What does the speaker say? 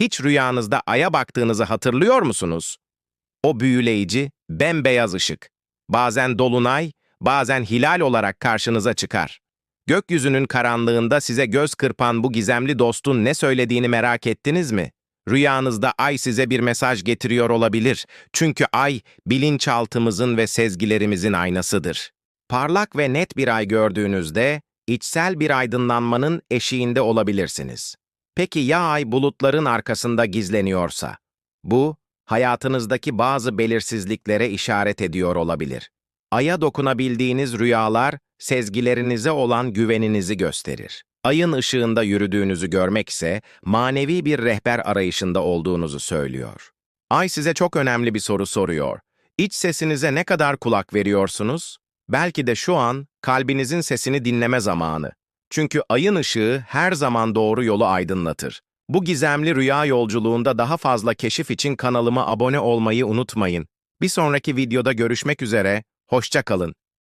Hiç rüyanızda aya baktığınızı hatırlıyor musunuz? O büyüleyici, bembeyaz ışık. Bazen dolunay, bazen hilal olarak karşınıza çıkar. Gökyüzünün karanlığında size göz kırpan bu gizemli dostun ne söylediğini merak ettiniz mi? Rüyanızda ay size bir mesaj getiriyor olabilir. Çünkü ay, bilinçaltımızın ve sezgilerimizin aynasıdır. Parlak ve net bir ay gördüğünüzde, içsel bir aydınlanmanın eşiğinde olabilirsiniz. Peki ya ay bulutların arkasında gizleniyorsa? Bu, hayatınızdaki bazı belirsizliklere işaret ediyor olabilir. Aya dokunabildiğiniz rüyalar, sezgilerinize olan güveninizi gösterir. Ayın ışığında yürüdüğünüzü görmek ise manevi bir rehber arayışında olduğunuzu söylüyor. Ay size çok önemli bir soru soruyor. İç sesinize ne kadar kulak veriyorsunuz? Belki de şu an kalbinizin sesini dinleme zamanı. Çünkü ayın ışığı her zaman doğru yolu aydınlatır. Bu gizemli rüya yolculuğunda daha fazla keşif için kanalıma abone olmayı unutmayın. Bir sonraki videoda görüşmek üzere, hoşça kalın.